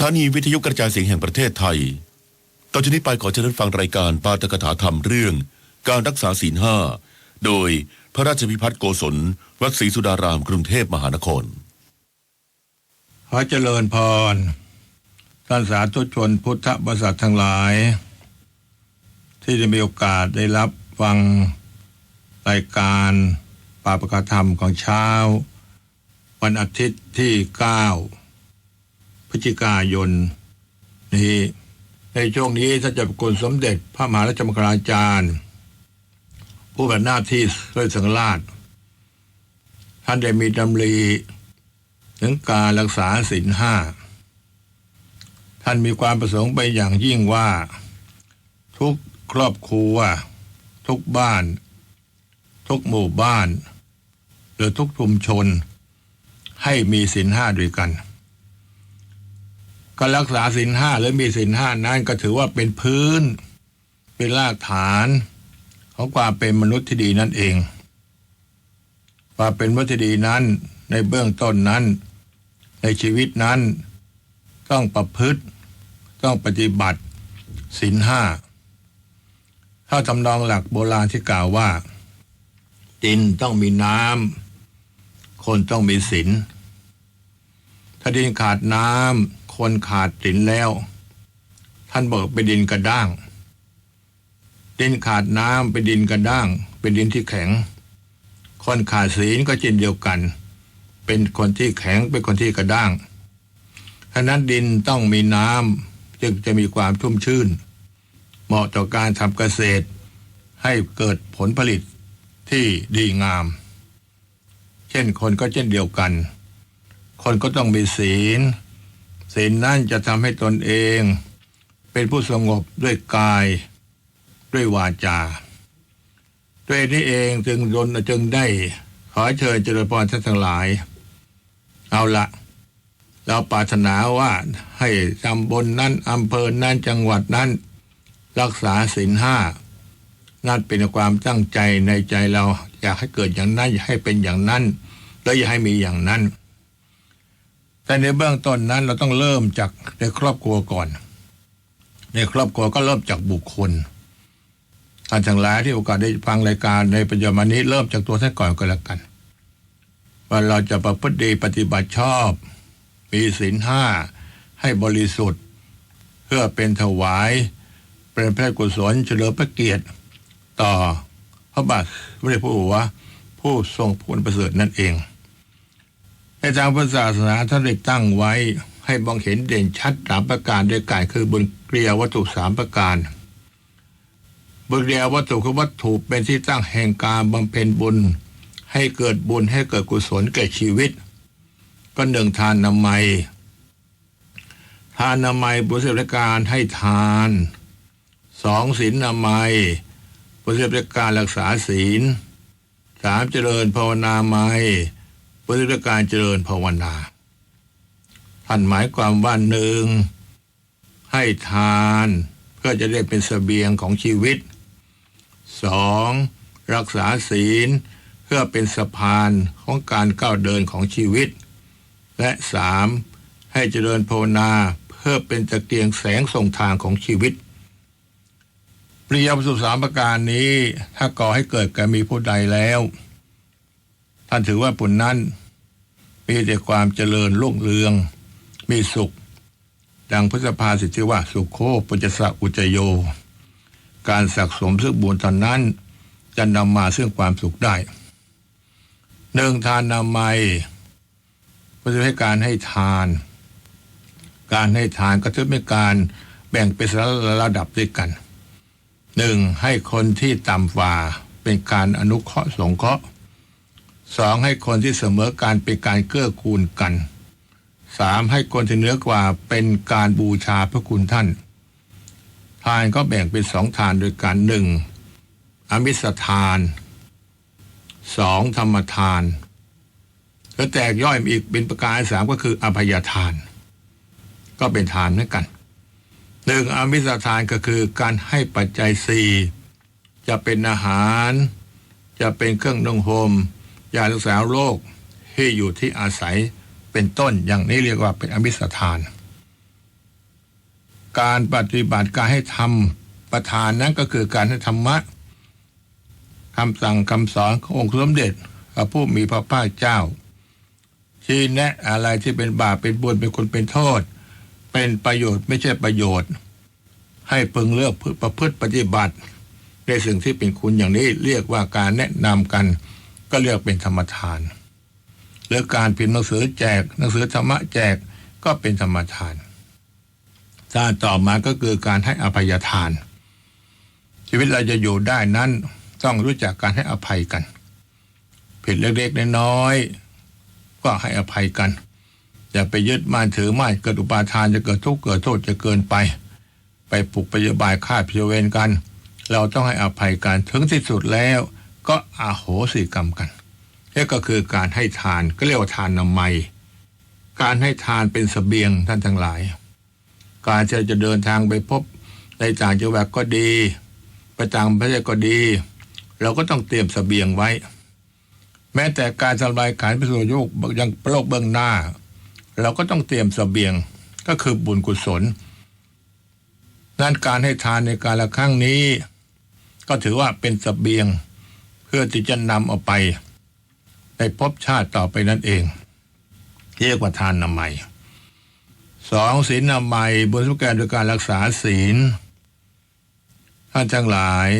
ถานีวิทยุกระจายเสียงแห่งประเทศไทย ต่อจากนี้ไปขอเชิญฟังรายการปาฐกถาธรรมเรื่อง การรักษาศีลห้า โดยพระราชพิพัฒน์โกศล วัดศรีสุดารามกรุงเทพมหานคร ขอเจริญพร ท่านสาธุชนพุทธบริษัททั้งหลาย ที่ได้มีโอกาสได้รับฟังรายการปาปกธรรมของเช้า วันอาทิตย์ที่ 9 พฤศจิกายนนี้ในช่วงนี้ท่านเจะประคุณสมเด็จพระมหาราชมังคลาจารย์ ผู้เป็นหน้าที่ด้วยสังราช ท่านได้มีดำริถึงการรักษาศีลห้า ท่านมีความประสงค์ไปอย่างยิ่งว่า ทุกครอบครัว ทุกบ้าน ทุกหมู่บ้าน หรือทุกชุมชน ให้มีศีลห้าด้วยกัน การรักษาศีลห้าหรือมีศีลห้านั้นก็ถือว่าเป็นพื้น เป็นรากฐานของความเป็นมนุษย์ที่ดีนั่นเองความเป็นมนุษย์ที่ดีนั้น ในเบื้องต้นนั้น ในชีวิตนั้น ต้องประพฤติ ต้องปฏิบัติศีลห้าถ้าทำนองหลักโบราณที่กล่าวว่าดินต้องมีน้ำคนต้องมีศีลถ้าดินขาดน้ำ คนขาดศีลแล้ว ท่านบอกเป็นดินกระด้าง ดินขาดน้ำเป็นดินกระด้าง เป็นดินที่แข็ง คนขาดศีลก็เช่นเดียวกัน เป็นคนที่แข็งเป็นคนที่กระด้างฉะนั้นดินต้องมีน้ำจึงจะมีความชุ่มชื่น เหมาะต่อการทำเกษตร ให้เกิดผลผลิตที่ดีงาม เช่นคนก็เช่นเดียวกัน คนก็ต้องมีศีล ศีลนั่นจะทำให้ตนเอง เป็นผู้สงบด้วยกาย ด้วยวาจาด้วยนี้เองจึงยนจึงได้ขอเชิญเจริญพรท่านทั้งหลาย เอาละเราปรารถนาว่าให้ตำบลนนั้นอำเภอนั้นจังหวัดนั้น รักษาศีลห้านั่นเป็นความตั้งใจในใจเรา อยากให้เกิดอย่างนั้นอยากให้เป็นอย่างนั้น แล้วอย่าให้มีอย่างนั้น แต่ในเบื้องต้นนั้นเราต้องเริ่มจากในครอบครัวก่อน ในครอบครัวก็เริ่มจากบุคคลท่านทั้งหลายที่โอกาสได้ฟังรายการในปัจจุบันนี้เริ่มจากตัวท่านก่อนก็แล้วกัน ว่าเราจะประพฤติดีปฏิบัติชอบมีศีลห้าให้บริสุทธิ์ เพื่อเป็นถวาย เป็นพระกุศลเฉลิมพระเกียรติ ต่อพระบาทสมเด็จพระอยู่หัวผู้ทรงผลประเสริฐนั่นเอง ในทางพุทธศาสนาท่านได้ตั้งไว้ให้มองเห็นเด่นชัดสามประการด้วยกันคือบนเกลียววัตถุสามประการบุญเรียววัตถุคือวัตถุเป็นที่ตั้งแห่งการบำเพ็ญบุญ ให้เกิดบุญให้เกิดกุศลแก่ชีวิต ก็หนึ่งทานนามัย ทานนามัยบุญเสริการให้ทานสองศีลนามัยบุญเสริการรักษาศีลสามเจริญภาวนาไมย เสริการเจริญภาวนา ท่านหมายความว่าหนึ่งให้ทานเพื่อจะได้เป็นเสบียงของชีวิตสองรักษาศีลเพื่อเป็นสะพานของการก้าวเดินของชีวิต และสามให้เจริญภาวนาเพื่อเป็นตะเกียงแสงส่งทางของชีวิตปริยาสุสามประการนี้ถ้าก่อให้เกิดแก่มีผู้ใดแล้ว ท่านถือว่าปุณนั้น มีแต่ความเจริญรุ่งเรือง มีสุข ดังพุทธภาษิที่ว่า สุขโคปุจสะอุจโย การสะสมซึ่งบุญตอนนั้น จะนำมาซึ่งความสุขได้หนึ่งทานนามัยก็จะให้การให้ทาน การให้ทานก็จะเป็นการแบ่งเป็นระดับด้วยกันหนึ่งให้คนที่ต่ำกว่าเป็นการอนุเคราะห์สงเคราะห์ สองให้คนที่เสมอการเป็นการเกื้อกูลกันสามให้คนที่เหนือกว่าเป็นการบูชาพระคุณท่าน ทานก็แบ่งเป็นสองทานโดยการหนึ่งอมิสทานสองธรรมทานแล้วแตกย่อยอีกเป็นประการสามก็คืออภัยทาน ก็เป็นทานเหมือนกันหนึ่งอมิสทานก็คือการให้ปัจจัยสี่จะเป็นอาหาร จะเป็นเครื่องนุ่งห่ม ยารักษาโรคที่อยู่ที่อาศัยเป็นต้นอย่างนี้เรียกว่าเป็นอมิสทาน การปฏิบัติการให้ทำประธานนั้นก็คือการให้ธรรมะคำสั่งคำสอนขององค์สมเด็จพระผู้มีพระภาคเจ้า ชี้แนะอะไรที่เป็นบาปเป็นบุญเป็นคนเป็นโทษ เป็นประโยชน์ไม่ใช่ประโยชน์ ให้พึงเลือกประพฤติปฏิบัติ ในสิ่งที่เป็นคุณอย่างนี้เรียกว่าการแนะนำกัน ก็เรียกเป็นธรรมทาน หรือการพิมพ์หนังสือแจกหนังสือธรรมะแจกก็เป็นธรรมทานทานต่อมาก็คือการให้อภัยทาน ชีวิตเราจะอยู่ได้นั้นต้องรู้จักการให้อภัยกัน ผิดเล็กๆน้อยๆก็ให้อภัยกัน อย่าไปยึดมั่นถือมั่นเกิดอุปาทานจะเกิดทุกข์เกิดโทษจะเกินไป ไปปลุกปยาบายฆ่าพิเวรกัน เราต้องให้อภัยกันถึงที่สุดแล้ว ก็อาโหสิกรรมกันนี่ก็คือการให้ทานก็เรียกว่าทานนามัย การให้ทานเป็นสเสบียงท่านทั้งหลาย การจะจะเดินทางไปพบในต่างจังหวัดก็ดี ไปต่างประเทศก็ดี เราก็ต้องเตรียมสเสบียงไว้ แม้แต่การสลายขานไปสู่โยกยังโลกเบื้องหน้า เราก็ต้องเตรียมสเสบียงก็คือบุญกุศลนั่นการให้ทานในการละครั้งนี้ ก็ถือว่าเป็นสเสบียง พื่อที่จะนำเอาไปในภพชาติต่อไปนั่นเอง เรียกว่าทานนามัยสองศีลนามัยบนสุการโดยการรักษาศีลท่านทั้งหลาย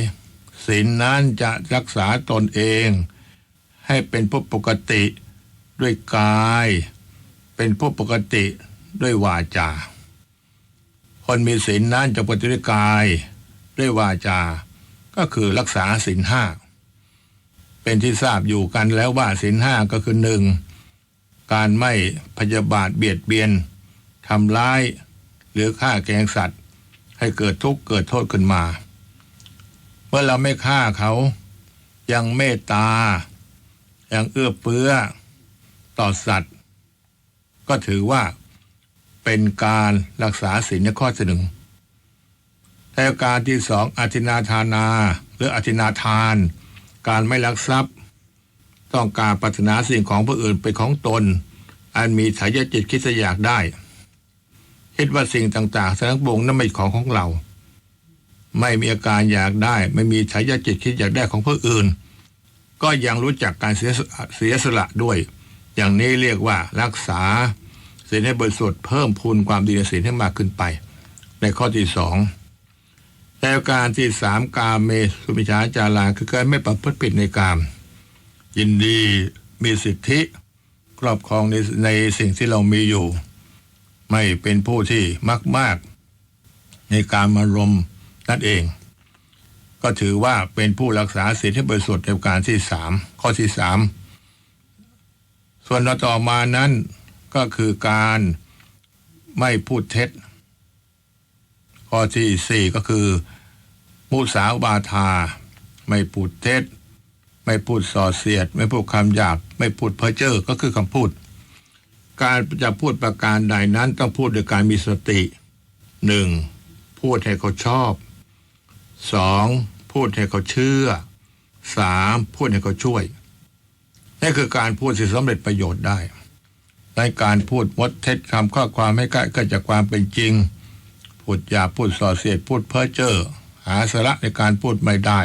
ศีลนั้นจะรักษาตนเอง ให้เป็นผู้ปกติด้วยกาย เป็นผู้ปกติด้วยวาจา คนมีศีลนั้นจะปฏิบัติกายด้วยวาจา ก็คือรักษาศีลห้า เป็นที่ทราบอยู่กันแล้วว่าศีลห้าก็คือหนึ่งการไม่พยาบาทเบียดเบียนทำร้าย หรือฆ่าแกงสัตว์ ให้เกิดทุกข์เกิดโทษขึ้นมา เมื่อเราไม่ฆ่าเขา ยังเมตตา ยังเอื้อเฟื้อ ต่อสัตว์ ก็ถือว่าเป็นการรักษาศีลในข้อที่หนึ่งแต่การที่สองอธินาทานา หรืออธินาทาน การไม่ลักทรัพย์ ต้องการปรารถนาสิ่งของผู้อื่นเป็นของตน อันมีสายจิตคิดอยากได้ คิดว่าสิ่งต่างๆสังบงนั้นไม่ของของเรา ไม่มีอาการอยากได้ ไม่มีสายจิตคิดอยากได้ของผู้อื่น ก็ยังรู้จักการเสียสละเสียสละด้วย อย่างนี้เรียกว่ารักษาศีลให้บริสุทธิ์เพิ่มพูนความดีในศีลให้มากขึ้นไป ในข้อที่สอง แล้วการที่สามกามเมสุมิชาจาราคือการไม่ประพฤติผิดในกาม ยินดีมีสิทธิครอบครองในในสิ่งที่เรามีอยู่ ไม่เป็นผู้ที่มักมากในการมารมนั่นเอง ก็ถือว่าเป็นผู้รักษาศีลให้บริสุทธิ์ในการที่สามข้อที่สามส่วนต่อมานั้นก็คือการไม่พูดเท็จ ข้อที่สี่ก็คือ มุสาวาทา ไม่พูดเท็จ ไม่พูดส่อเสียด ไม่พูดคำหยาบ ไม่พูดเพ้อเจ้อก็คือคำพูด การจะพูดประการใดนั้นต้องพูดโดยการมีสติหนึ่งพูดให้เขาชอบสองพูดให้เขาเชื่อสามพูดให้เขาช่วยนี่คือการพูดที่สำเร็จประโยชน์ได้ในการพูดมดเท็จคำข้อความให้ใกล้เก็จากความเป็นจริง พูดหยาบพูดส่อเสียดพูดเพ้อเจ้อ หาสาระในการพูดไม่ได้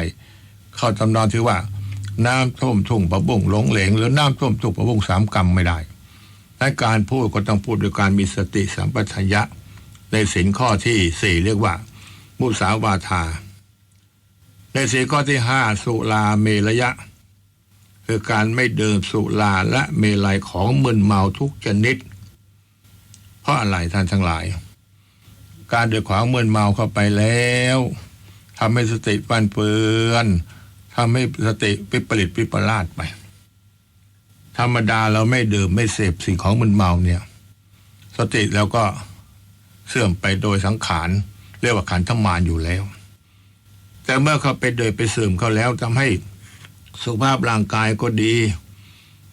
เข้าตำนองที่ว่า น้ำท่วมทุ่งประบุงหลงเหลง หรือน้ำท่วมทุ่งประบุงสามกรรมไม่ได้ในการพูดก็ต้องพูดด้วยการมีสติสัมปชัญญะ ในสินข้อที่สี่เรียกว่า มุสาวาทา ในสินข้อที่ห้าสุลาเมรยะ คือการไม่ดื่มสุราและเมลัยของมึนเมาทุกชนิด เพราะอะไรท่านทั้งหลาย การดื่มของมึนเมาเข้าไปแล้ว ทำให้สติปันเปือนทำให้สติปิปริตปิปลาดไป ธรรมดาเราไม่ดื่มไม่เสพสิ่งของมึนเมาเนี่ย สติเราก็เสื่อมไปโดยสังขารเรียกว่าขันธมารอยู่แล้ว แต่เมื่อเขาไปเดยไปเสื่อมเขาแล้วทำให้สุขภาพร่างกายก็ดี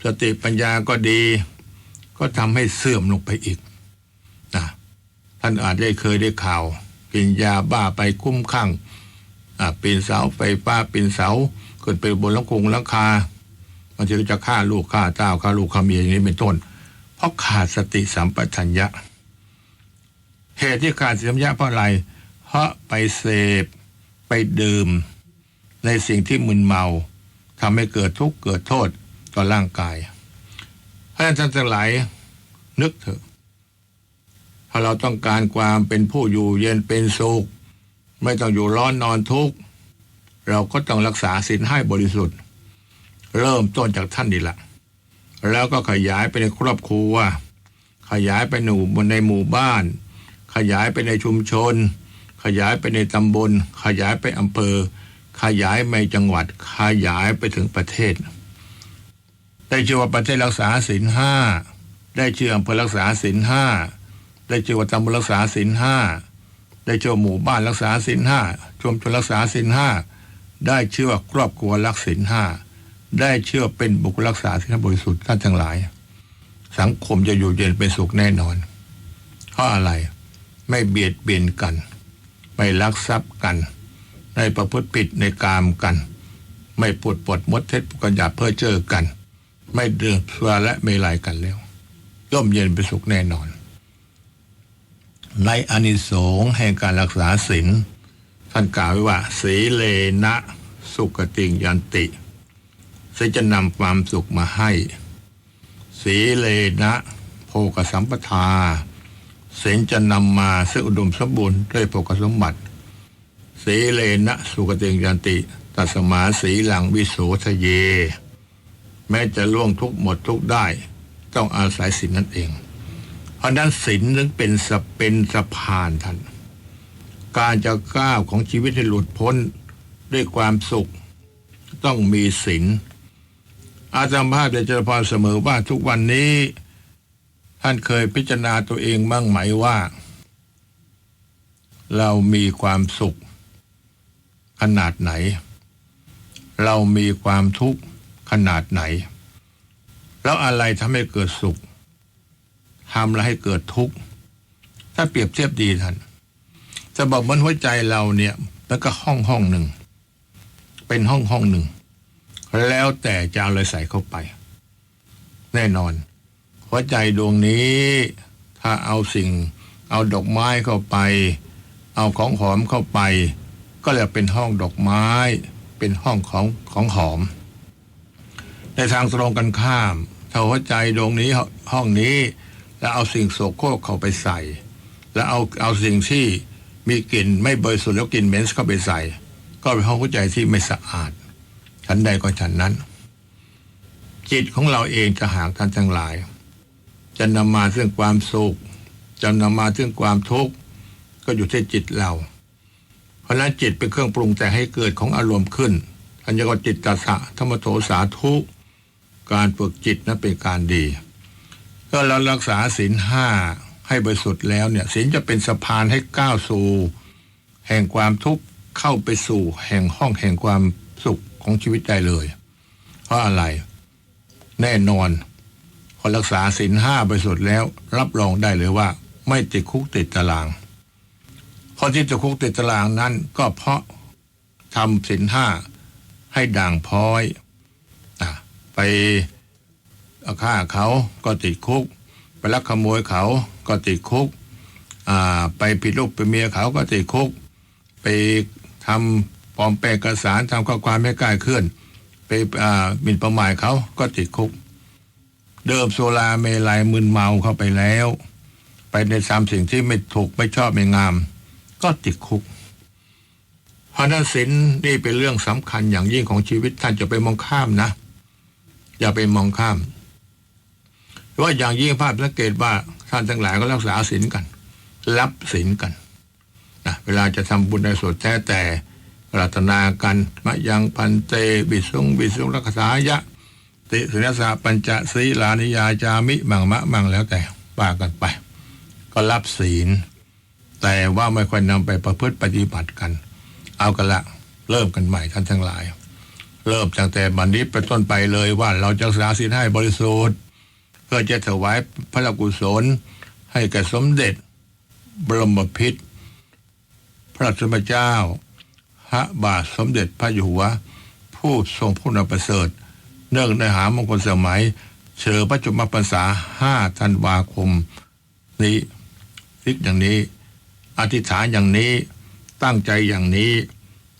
สติปัญญาก็ดี ก็ทำให้เสื่อมลงไปอีกนะท่านอาจได้เคยได้ข่าวกินยาบ้าไปคุ้มข้าง ปีนเสาไฟฟ้าปีนเสาขึ้นไปบนหลังคงหลังคาบางทีก็จะฆ่าลูกฆ่าเจ้าฆ่าลูกฆ่าเมียอย่างนี้เป็นต้น เพราะขาดสติสัมปชัญญะ เหตุที่ขาดสติสัมปชัญญะเพราะอะไร เพราะไปเสพไปดื่ม ในสิ่งที่มึนเมาทำให้เกิดทุกข์เกิดโทษต่อร่างกายเพราะฉะนั้นท่านทั้งหลายนึกเถอะ ถ้าเราต้องการความเป็นผู้อยู่เย็นเป็นสุข ไม่ต้องอยู่ร้อนนอนทุกข์เราก็ต้องรักษาศีลให้บริสุทธิ์ เริ่มต้นจากท่านนี่แหละแล้วก็ขยายไปในครอบครัว ขยายไปหนูบนในหมู่บ้าน ขยายไปในชุมชน ขยายไปในตำบล ขยายไปอำเภอ ขยายไปจังหวัด ขยายไปถึงประเทศ ได้ชื่อว่าประเทศรักษาศีลห้าได้ชื่ออำเภอรักษาศีลห้าได้ชื่อว่าตำบลรักษาศีลห้า ได้ชื่อว่าหมู่บ้านรักษาศีลห้าชมชนรักษาศีลห้าได้ชื่อว่าครอบครัวรักศีลห้าได้เชื่อเป็นบุคคลรักษาศีลบริสุทธิ์ท่านทั้งหลาย สังคมจะอยู่เย็นเป็นสุขแน่นอน เพราะอะไรไม่เบียดเบียนกัน ไม่ลักทรัพย์กัน ไม่ประพฤติผิดในกามกัน ไม่ปวดปดมดเท็จกันหยาเพื่อเจอกัน ไม่เดือดสุราและไม่ลายกันแล้วย่อมเย็นเป็นสุขแน่นอน ในอานิสงส์แห่งการรักษาศีลท่านกล่าวไว้ว่า สีเลนะสุขติงยันติซึ่งจะนำความสุขมาให้ สีเลนะโภกสัมปทาศีลจะนำมาซึ่งอุดมสมบูรณ์ด้วยโภกสมบัติ สีเลนะสุขติงยันติตัสมาสีหลังวิโสทะเย แม้จะล่วงทุกหมดทุกได้ ต้องอาศัยศีลนั่นเอง เพราะนั้นศีลนั้นเป็นสเป็นสะพานท่าน การจะก้าวของชีวิตให้หลุดพ้นด้วยความสุข ต้องมีศีลอาจารย์ภาพจะเจริญพรเสมอว่าทุกวันนี้ท่านเคยพิจารณาตัวเองบ้างไหมว่า เรามีความสุข ขนาดไหน เรามีความทุกข์ขนาดไหน แล้วอะไรทำให้เกิดสุข ทำแล้วให้เกิดทุกข์ ถ้าเปรียบเทียบดีท่าน จะบอกเหมันหัวใจเราเนี่ย แล้วก็ห้องห้องหนึ่ง เป็นห้องห้องหนึ่ง แล้วแต่จะเอาอะไรใส่เข้าไป แน่นอน หัวใจดวงนี้ ถ้าเอาสิ่ง เอาดอกไม้เข้าไป เอาของหอมเข้าไป ก็เลยเป็นห้องดอกไม้ เป็นห้องของของหอม ในทางตรงกันข้ามถ้าหัวใจดวงนี้ห้องนี้ แล้วเอาสิ่งโสโครกเข้าไปใส่ แล้วเอาเอาสิ่งที่มีกลิ่นไม่บริสุทธิ์แล้วกลิ่นเหม็นเข้าไปใส่ ก็เป็นห้องหัวใจที่ไม่สะอาดฉันใดก็ฉันนั้น จิตของเราเองจะหากท่านทั้งหลาย จะนำมาซึ่งความสุขจะนำมาซึ่งความทุกข์ก็อยู่ที่จิตเรา เพราะฉะนั้นจิตเป็นเครื่องปรุงแต่งให้เกิดของอารมณ์ขึ้นอันจะก็จิตตสะธรรมโทสาทุกการฝึกจิตนั้นเป็นการดี ก็เรารักษาศีลห้าให้บริสุทธิ์แล้วเนี่ยศีลจะเป็นสะพานให้ก้าวสู่แห่งความทุกข์เข้าไปสู่แห่งห้องแห่งความสุขของชีวิตได้เลย เพราะอะไร แน่นอนคนรักษาศีลห้าบริสุทธิ์แล้ว รับรองได้เลยว่า ไม่ติดคุกติดตารางคนที่จะคุกติดตารางนั้น ก็เพราะทำศีลห้าให้ด่างพร้อยอไป ฆ่าเขาก็ติดคุก ไปลักขโมยเขาก็ติดคุกไปผิดลูกไปเมียเขาก็ติดคุก ไปทำปลอมแปลงเอกสารทำข้อความไม่กล้าเคลื่อน ไปหมิ่นประมาทเขาก็ติดคุก เดิมโซลาเมลัยมึนเมาเข้าไปแล้ว ไปในทำสิ่งที่ไม่ถูกไม่ชอบไม่งาม ก็ติดคุกเพราะนั้นศีลนี่เป็นเรื่องสำคัญอย่างยิ่งของชีวิตท่านจะไปมองข้ามนะ อย่าไปมองข้าม ว่าอย่างยิ่งภาพสังเกตว่าท่านทั้งหลายก็รักษาศีลกัน รับศีลกันนะเวลาจะทำบุญในส่วนแท้แต่รัตนากันมะยังพันเตบิสุงบิสุงรักษายะ ติสุนสาปัญจศีลานิยาจามิมังมะมังแล้วแต่ว่ากันไป ก็รับศีล แต่ว่าไม่ค่อยนำไปประพฤติปฏิบัติกัน เอากันละเริ่มกันใหม่ท่านทั้งหลาย เริ่มตั้งแต่บันนี้เป็นต้นไปเลยว่าเราจะรักษาศีลให้บริสุทธิ์ เพื่อจะถวายพระกุศล ให้แก่สมเด็จ บรมพิตรพระสมเจ้า พระบาทสมเด็จพระอยู่หัว ผู้ทรงผู้นำประเสริฐ เนื่องในหามงคลสมัย เชิญพระจุมพรรษาห้าธันวาคม นี้ทิกอย่างนี้ อธิษฐานอย่างนี้ตั้งใจอย่างนี้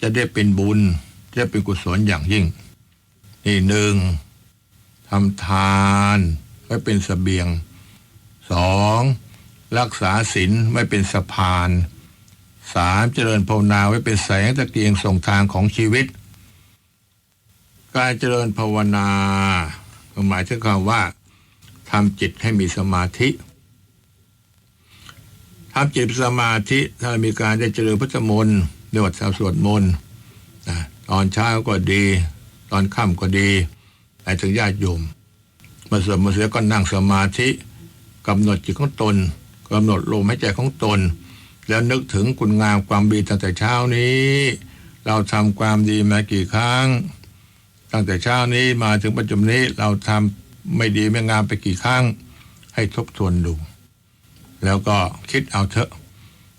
จะได้เป็นบุญ จะเป็นกุศลอย่างยิ่ง นี่หนึ่งทำทาน ไว้เป็นสเสบียงสองรักษาศีลไว้เป็นสะพานสามเจริญภาวนาไว้เป็นแสงตะเกียงส่งทางของชีวิต การเจริญภาวนาหมายถึงคำว่าทำจิตให้มีสมาธิทำจิตสมาธิถ้ามีการได้เจริญพุทธมนต์เรียกว่าสวดมนต์นะตอนเช้าก็ดี ตอนค่ำก็ดีไปถึงญาติโยม มาสวดมาเสียก็นั่งสมาธิกำหนดจิตของตนกำหนดลมหายใจของตน แล้วนึกถึงคุณงามความดีตั้งแต่เช้านี้ เราทำความดีมากี่ครั้ง ตั้งแต่เช้านี้มาถึงปัจจุบันนี้เราทำไม่ดีไม่งามไปกี่ครั้ง ให้ทบทวนดู แล้วก็คิดเอาเถอะ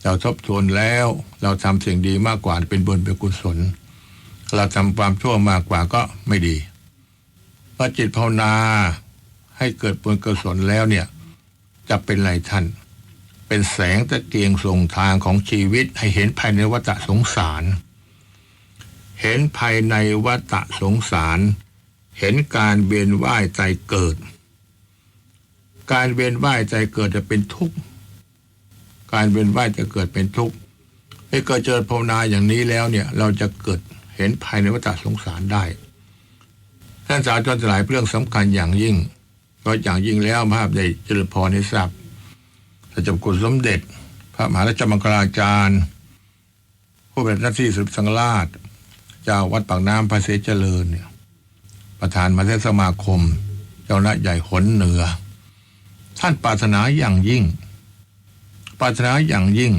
เราทบทวนแล้ว เราทำสิ่งดีมากกว่าเป็นบุญเป็นกุศล เราทำความชั่วมากกว่าก็ไม่ดีพอจิตภาวนา ให้เกิดบุญกุศลแล้วเนี่ย จะเป็นไรท่าน เป็นแสงตะเกียงส่งทางของชีวิตให้เห็นภายในวัฏสงสาร เห็นภายในวัฏสงสาร เห็นการเวียนว่ายใจเกิด การเวียนว่ายใจเกิดจะเป็นทุกข์การเวียนว่ายจะเกิดเป็นทุกข์ให้เกิดเจริญภาวนาอย่างนี้แล้วเนี่ย เราจะเกิดเห็นภายในวัฏสงสารได้ท่านสาธุชนหลายเรื่องสำคัญอย่างยิ่ง พราะอย่างยิ่งแล้วภาพได้เจริญพรให้ทราบพระเจ้ากุฎสมเด็จ พระมหาราชมังคลาจารย์ ผู้เป็นหน้าที่สืบสังราช เจ้าวัดปากน้ำพระเสเจริญเนี่ยประธานมาเทศสมาคม เจ้าหน้าใหญ่ขนเหนือ ท่านปรารถนาอย่างยิ่ง ปรารถนาอย่างยิ่ง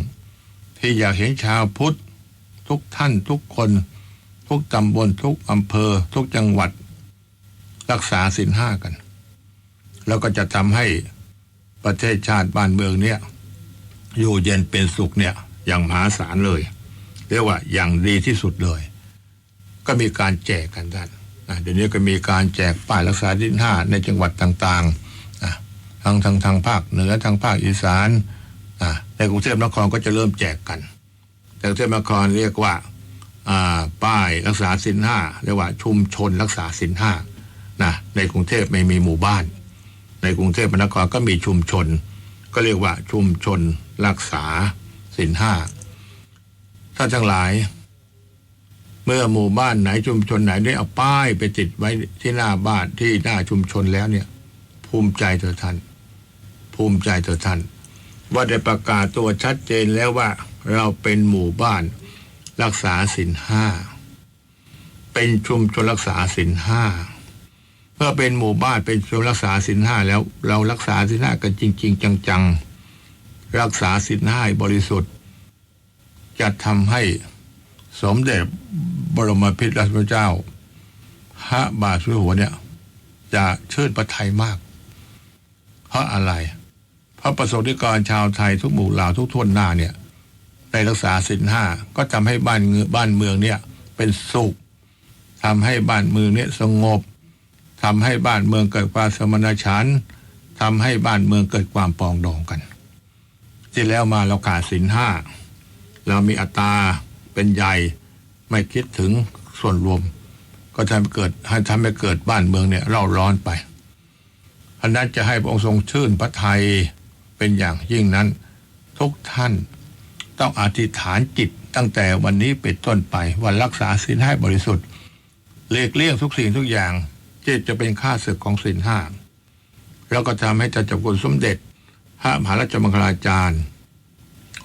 ที่อยากเห็นชาวพุทธ ทุกท่านทุกคน ทุกตำบลทุกอำเภอ ทุกจังหวัด รักษาศีลห้ากัน แล้วก็จะทำให้ประเทศชาติบ้านเมืองเนี่ยอยู่เย็นเป็นสุขเนี่ยอย่างมหาศาลเลย เรียกว่าอย่างดีที่สุดเลย ก็มีการแจกกันท่านเดี๋ยวนี้ก็มีการแจกป้ายรักษาดินห้าในจังหวัดต่างๆนะทางทางทางภาคเหนือทางภาคอีสานนะในกรุงเทพนครก็จะเริ่มแจกกันแต่กรุงเทพนครเรียกว่าอ่าป้ายรักษาสินห้าเรียกว่าชุมชนรักษาสินห้านะในกรุงเทพไม่มีหมู่บ้าน ในกรุงเทพมหานครก็มีชุมชน ก็เรียกว่าชุมชนรักษาสินห้าท่านทั้งหลาย เมื่อหมู่บ้านไหนชุมชนไหนได้เอาป้ายไปติดไว้ที่หน้าบ้านที่หน้าชุมชนแล้วเนี่ย ภูมิใจเถอะท่าน ภูมิใจเถอะท่าน ว่าได้ประกาศตัวชัดเจนแล้วว่า เราเป็นหมู่บ้านรักษาศีลห้าเป็นชุมชนรักษาศีลห้า เมื่อเป็นหมู่บ้านเป็นชมชนรักษาศีลห้าแล้ว เรารักษาศีลห้ากันจริง ๆ จังๆ รักษาศีลห้าบริสุทธิ์จะทำให้สมเด็จบรมพิตรราชเจ้าพระบาทสมเด็จหัวเนี่ย จะเชื่นพระไทยมาก เพราะอะไร เพราะประสบนิกรชาวไทยทุกหมู่เหล่าทุกทวนหน้าเนี่ยในรักษาสินห้าก็ทำให้บ้านเงือบ้านเมืองเนี่ย เป็นสุขทำให้บ้านเมืองเนี่ยสงบ ทำให้บ้านเมืองเกิดความสมณฉันท์ทำให้บ้านเมืองเกิดความปองดองกันที่แล้วมาเราขาดสินห้าเรามีอัตราเป็นใหญ่ไม่คิดถึงส่วนรวม ก็ทำให้เกิดให้ทำให้เกิดบ้านเมืองเนี่ยเร่าร้อนไปอันนั้นจะให้พระองค์ทรงชื่นพระไทยเป็นอย่างยิ่งนั้น ทุกท่านต้องอธิษฐานจิตตั้งแต่วันนี้เป็นต้นไปวันรักษาศีลให้บริสุทธิ์เลีกเลี่ยงทุกสิ่งทุกอย่าง ที่จะเป็นค่าศึกของศีลห้าแล้วก็ทำให้จ้าจักรสมเด็จ พระมหาราชมังคลาจารย์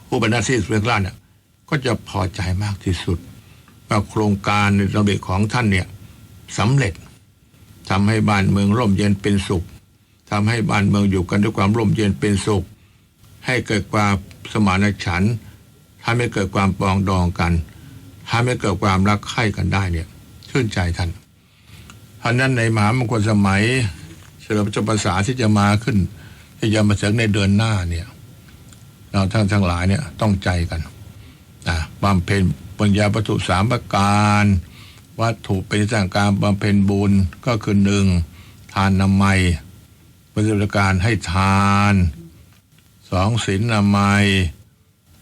ผู้บรรณาที่สุดราชเนี่ยก็จะพอใจมากที่สุดว่าโครงการในระเบียบของท่านเนี่ยสำเร็จทำให้บ้านเมืองร่มเย็นเป็นสุขทำให้บ้านเมืองอยู่กันด้วยความร่มเย็นเป็นสุข ให้เกิดความสมานฉันท์ทำให้เกิดความปองดองกันทำให้เกิดความรักใคร่กันได้เนี่ยชื่นใจท่าน เพราะนั้นในมหามงคลสมัยเฉลิมพระชนมพรรษาที่จะมาขึ้น ที่จะมาถึงในเดือนหน้าเนี่ยเราท่านทั้งหลายเนี่ยต้องใจกันนะบำเพ็ญปัญญาวัตถุสามประการ วัตถุเป็นสร้างการบำเพ็ญบุญก็คือหนึ่งทานนามัยปฏิบัติการให้ทานสองศีลนามัย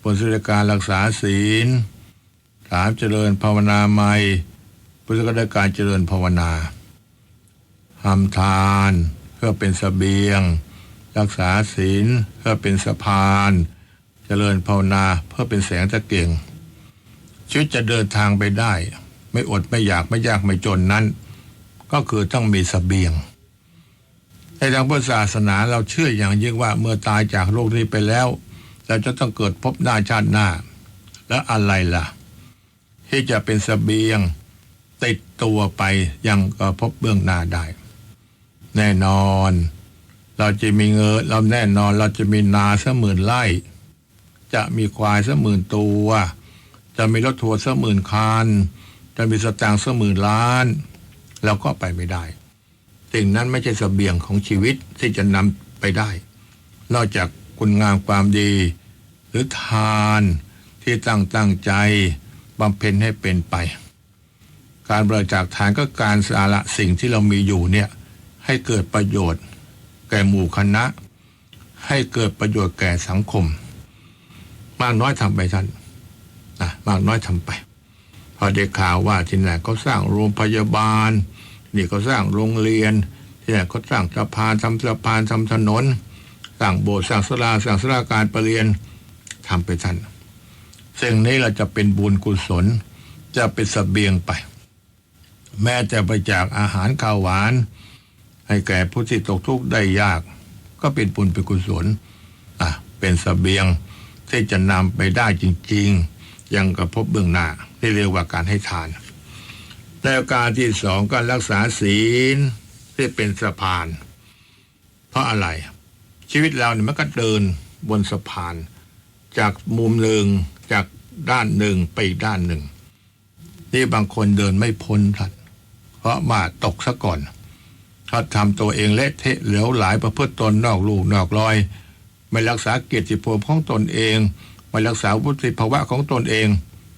ผลสุดการรักษาศีลสามเจริญภาวนาใหม่พุทธกการเจริญภาวนา ทำทาน เพื่อเป็นสเสบียง รักษาศีลเพื่อเป็นสะพานเจริญภาวนาเพื่อเป็นแสงตะเกียงชีวิตจะเดินทางไปได้ ไม่อดไม่อยากไม่ยากไม่จนนั้น ก็คือต้องมีสเสบียงในทางพุทธศาสนาเราเชื่ออย่างยิ่งว่าเมื่อตายจากโลกนี้ไปแล้ว เราจะต้องเกิดพบหน้าชาติหน้า แล้วอะไรล่ะ ที่จะเป็นสเสบียงติดตัวไปยังพบเบื้องหน้าได้ แน่นอน เราจะมีเงินเราแน่นอนเราจะมีนาสักหมื่นไร่ จะมีควายสักหมื่นตัว จะมีรถทัวร์สักหมื่นคัน จะมีสตางค์สักหมื่นล้านเราก็ไปไม่ได้ สิ่งนั้นไม่ใช่สเสบียงของชีวิตที่จะนำไปได้ นอกจากคุณงามความดี หรือทานที่ตั้งตั้งใจบำเพ็ญให้เป็นไป การบริจาคทานก็การสาระสิ่งที่เรามีอยู่เนี่ย ให้เกิดประโยชน์ แก่หมู่คณะ ให้เกิดประโยชน์แก่สังคม มากน้อยทำไปท่านนะมากน้อยทำไป พอได้ข่าวว่าที่ไหนเขาสร้างโรงพยาบาล นี่เขาสร้างโรงเรียน ที่ไหนเขาสร้างสะพานทำสะพานทำถนนสร้างโบสถ์สร้างศาลาสร้างศาลาการประเรียนทำไปท่านสิ่งนี้เราจะเป็นบุญกุศลจะเป็นสเสบียงไป แม้จะไปจากอาหารข้าวหวาน ให้แก่ผู้ที่ตกทุกข์ได้ยาก ก็เป็นบุญเป็นกุศลอะเป็นสเสบียงที่จะนำไปได้จริง ๆ ยังกระพบเบื้องหน้าที่เรียกว่าการให้ทานแล้วการที่สองก็รักษาศีลที่เป็นสะพาน เพราะอะไร ชีวิตเราเนี่ยมันก็เดินบนสะพาน จากมุมหนึ่งจากด้านหนึ่งไปอีกด้านหนึ่งนี่บางคนเดินไม่พ้นท่านเพราะมาตกซะก่อน ถ้าทำตัวเองเละเทะเหลวไหลประพฤติตนนอกลูกนอกรอย ไม่รักษาเกียรติภูมิของตนเอง ไม่รักษาวุฒิภาวะของตนเอง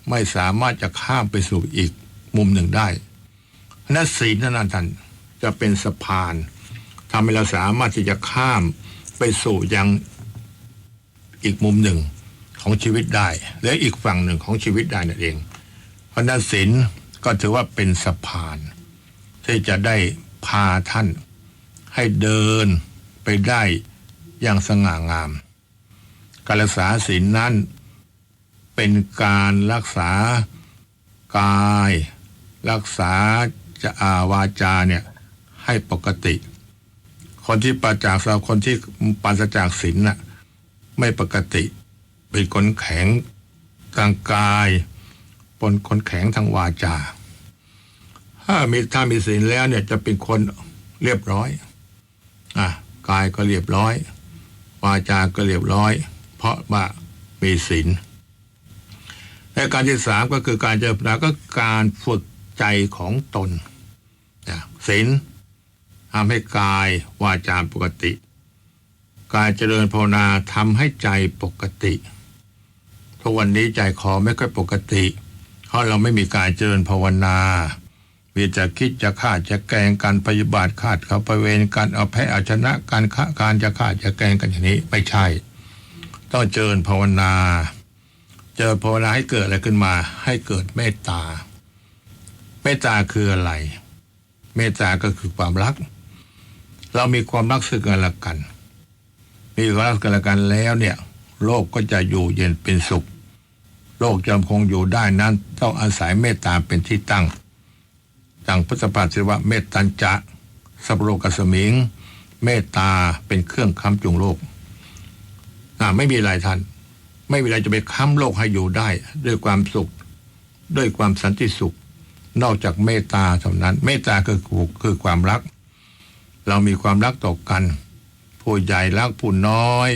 ไม่สามารถจะข้ามไปสู่อีกมุมหนึ่งได้เพราะนั้นศีลนั้นท่านจะเป็นสะพานทำให้เราสามารถที่จะข้ามไปสู่ยังอีกมุมหนึ่งของชีวิตได้ และอีกฝั่งหนึ่งของชีวิตได้นั่นเองเพราะฉะนั้นศีลก็ถือว่าเป็นสะพาน ที่จะได้ พาท่าน ให้เดินไปได้อย่างสง่างาม การรักษาศีลนั้น เป็นการรักษากาย รักษาจะอาวาจาเนี่ยให้ปกติ คนที่ปราจากเราคนที่ปราศจากศีลน่ะไม่ปกติ เป็นคนแข็งทางกาย ปนคนแข็งทางวาจา ถ้ามีถ้ามีศีลแล้วเนี่ยจะเป็นคนเรียบร้อย อะกายก็เรียบร้อยวาจาก็เรียบร้อย เพราะว่ามีศีลและการที่สามก็คือการเจริญภาวนาก็การฝึกใจของตนศีลทำให้กายวาจาปกติ การเจริญภาวนาทำให้ใจปกติทุกวันนี้ใจคอไม่ค่อยปกติ เพราะเราไม่มีการเจริญภาวนา มีจะคิดจะฆ่าจะแกงการปฏิบัติขาดเขาไปเวรการเอาแพ้เอาชนะการฆ่าการจะฆ่าจะแกงกันอย่างนี้ไม่ใช่ ต้องเจริญภาวนา เจริญภาวนาให้เกิดอะไรขึ้นมา ให้เกิดเมตตา เมตตาคืออะไร เมตตาก็คือความรัก เรามีความรักซึ่งกันและกัน มีความรักกันและกันแล้วเนี่ย โลกก็จะอยู่เย็นเป็นสุข โลกจะคงอยู่ได้นั้น ต้องอาศัยเมตตาเป็นที่ตั้ง ดังพุทธภาษิตว่าเมตตัญจะสัพโลกสมิง เมตตาเป็นเครื่องค้ำจุงโลกไม่มีอะไรท่าน ไม่มีอะไรจะไปค้ำโลกให้อยู่ได้ ด้วยความสุข ด้วยความสันติสุข นอกจากเมตตาเท่านั้น เมตตาคือคือความรัก เรามีความรักต่อกัน ผู้ใหญ่รักผู้น้อย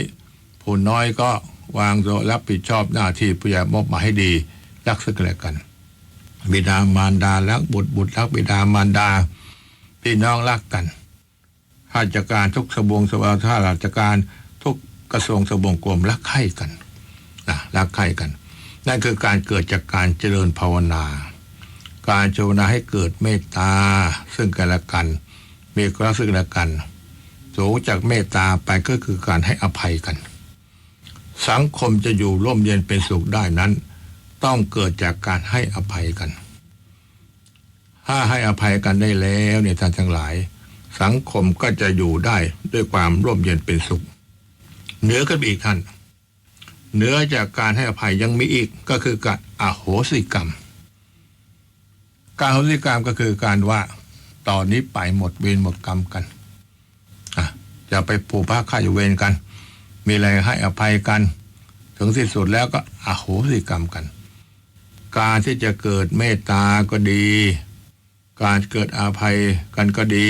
ผู้น้อยก็วางตัวรับผิดชอบหน้าที่ผู้ใหญ่มอบมาให้ดี รักซึ่งกันและกัน บิดามารดารักบุตรบุตรรักบิดามารดา พี่น้องรักกันข้าราชการทุกสบวงสวาท่าราชการทุกกระทรวงสบวงกรมรักใคร่กันนะรักใคร่กัน นั่นคือการเกิดจากการเจริญภาวนา การภาวนาให้เกิดเมตตาซึ่งกันและกัน มีความซึ่งกันและกัน สูงจากเมตตาไปก็คือการให้อภัยกัน สังคมจะอยู่ร่มเย็นเป็นสุขได้นั้น ต้องเกิดจากการให้อภัยกัน ถ้าให้อภัยกันได้แล้วเนี่ยท่านทั้งหลาย สังคมก็จะอยู่ได้ด้วยความร่มเย็นเป็นสุข เหนือกันไปอีกท่าน เหนือจากการให้อภัยยังมีอีกก็คือการอโหสิกรรม การอโหสิกรรมก็คือการว่าตอนนี้ไปหมดเวรหมดกรรมกันอะจะไปผูกพระค่าอยู่เวรกัน มีอะไรให้อภัยกัน ถึงที่สุดแล้วก็อโหสิกรรมกัน การที่จะเกิดเมตตาก็ดี การเกิดอาภัยกันก็ดี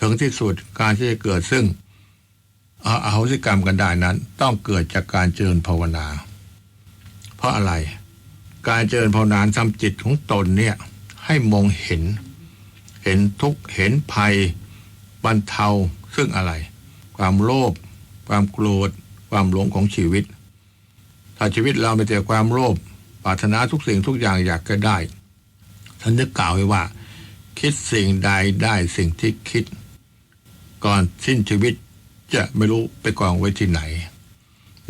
ถึงที่สุดการที่จะเกิดซึ่งอาอโหสิกรรมกันได้นั้น ต้องเกิดจากการเจริญภาวนา เพราะอะไร การเจริญภาวนาทำจิตของตนเนี่ยให้มองเห็น เห็นทุกเห็นภัยบรรเทาซึ่งอะไร ความโลภความโกรธความหลงของชีวิต ถ้าชีวิตเราไม่แต่ความโลภ ปรารถนาทุกสิ่งทุกอย่างอยากก็ได้ ท่านนึกกล่าวไว้ว่า คิดสิ่งใดได้สิ่งที่คิด ก่อนสิ้นชีวิตจะไม่รู้ไปกองไว้ที่ไหน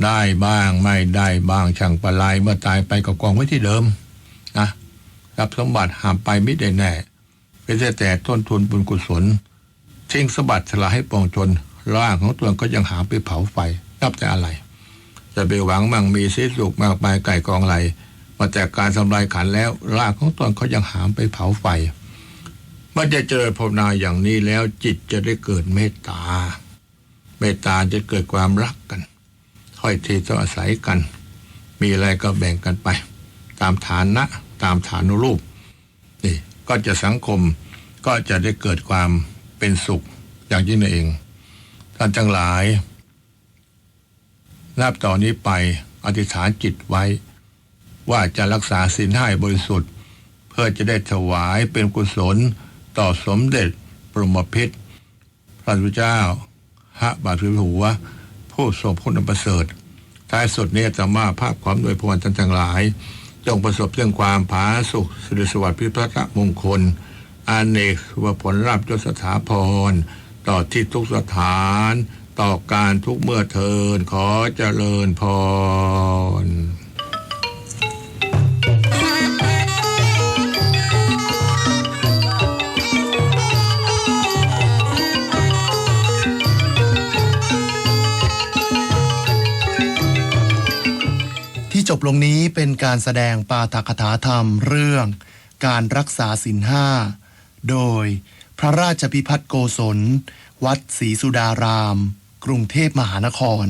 ได้บ้างไม่ได้บ้างช่างประลายเมื่อตายไปก็กองไว้ที่เดิมนะรับสมบัติหามไปไม่ได้แน่เป็นแต่แต่ต้นทุนบุญกุศลทิ้งสมบัติสละให้ปองชนร่างของตัวก็ยังหามไปเผาไฟนับแต่อะไร จะไปหวังมั่งมีสีสุขมากมายไก่กองไร มาแต่การทำลายขันแล้วรางของตนเขายังหามไปเผาไฟเมื่อจะเจริญภาวนาอย่างนี้แล้วจิตจะได้เกิดเมตตา เมตตาจะเกิดความรักกันถ้อยทีต้องอาศัยกัน มีอะไรก็แบ่งกันไป ตามฐานะตามฐานุรูปนี่ก็จะสังคมก็จะได้เกิดความเป็นสุขอย่างยิ่งเอง ท่านทั้งหลายนับต่อนนี้ไปอธิษฐานจิตไว้ ว่าจะรักษาศีลให้บริสุทธิ์ เพื่อจะได้ถวายเป็นกุศลต่อสมเด็จปรมพิษพระพุทธเจ้าพระบาทสมเด็จหัว ผู้ทรงคุณประเสริฐ ท้ายสุดนี้จะมาภาพความโดวยพรท่านทั้งหลาย จงประสบเรื่องความผาสุขสิริสวัสดิ์พิพัฒนมงคลอาเนกสุภผลรับยศสถาพร ต่อที่ทุกสถาน ต่อการทุกเมื่อเทินขอเจริญพร จบลงนี้เป็นการแสดงปาฐกถาธรรมเรื่อง การรักษาศีลห้า โดยพระราชพิพัฒน์โกศล วัดศรีสุดาราม กรุงเทพมหานคร